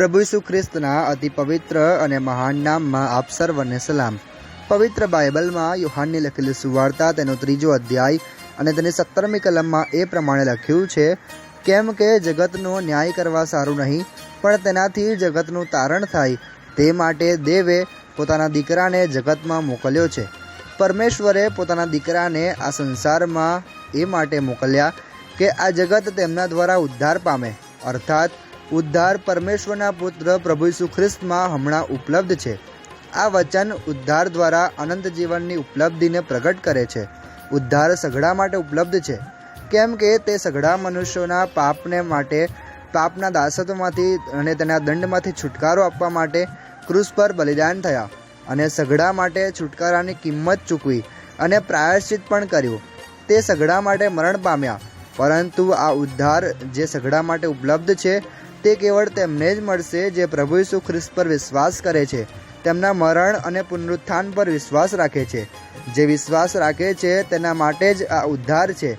પ્રભુ ઈસુ ખ્રિસ્તના અતિ પવિત્ર અને મહાન નામમાં આપ સર્વને સલામ. પવિત્ર બાઇબલમાં યુહાનની લખેલી સુવાર્તા તેનો ત્રીજો અધ્યાય અને તેની સત્તરમી કલમમાં એ પ્રમાણે લખ્યું છે, કેમ કે જગતનો ન્યાય કરવા સારું નહીં, પણ તેનાથી જગતનું તારણ થાય, તે માટે દેવે પોતાના દીકરાને જગતમાં મોકલ્યો છે. પરમેશ્વરે પોતાના દીકરાને આ સંસારમાં એ માટે મોકલ્યા કે આ જગત તેમના દ્વારા ઉદ્ધાર પામે, અર્થાત ઉદ્ધાર પરમેશ્વરના પુત્ર પ્રભુ ખ્રિસ્તમાં હમણાં ઉપલબ્ધ છે. આ વચન ઉદ્ધાર દ્વારા અનંત જીવનની ઉપલબ્ધિને પ્રગટ કરે છે. ઉદ્ધાર સઘળા માટે ઉપલબ્ધ છે. કેમ કે તે સઘળા મનુષ્યોના પાપને માટે, પાપના દાસત્વમાંથી અને તેના દંડમાંથી છુટકારો આપવા માટે ક્રૂસ પર બલિદાન થયા અને સઘળા માટે છુટકારાની કિંમત ચૂકવી અને પ્રાયશ્ચિત પણ કર્યું. તે સઘળા માટે મરણ પામ્યા, પરંતુ આ ઉદ્ધાર જે સઘળા માટે ઉપલબ્ધ છે તે કેવળ તેમને જ મળશે જે પ્રભુ ઈસુ ખ્રિસ્ત પર વિશ્વાસ કરે છે. તેમના મરણ અને પુનરુત્થાન પર વિશ્વાસ રાખે છે. જે વિશ્વાસ રાખે છે તેના માટે જ આ ઉદ્ધાર છે.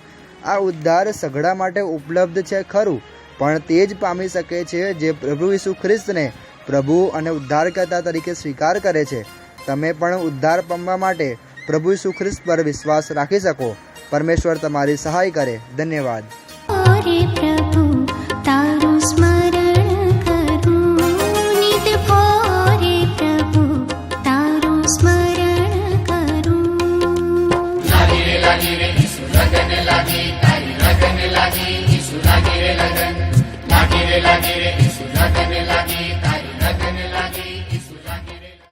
આ ઉદ્ધાર સઘળા માટે ઉપલબ્ધ છે ખરું, પણ તે જ પામી શકે છે જે પ્રભુ ઈસુ ખ્રિસ્તને પ્રભુ અને ઉદ્ધારકર્તા તરીકે સ્વીકાર કરે છે. તમે પણ ઉદ્ધાર પામવા માટે પ્રભુ ઈસુ ખ્રિસ્ત પર વિશ્વાસ રાખી શકો. પરમેશ્વર તમારી સહાય કરે. ધન્યવાદ. நீலகிரி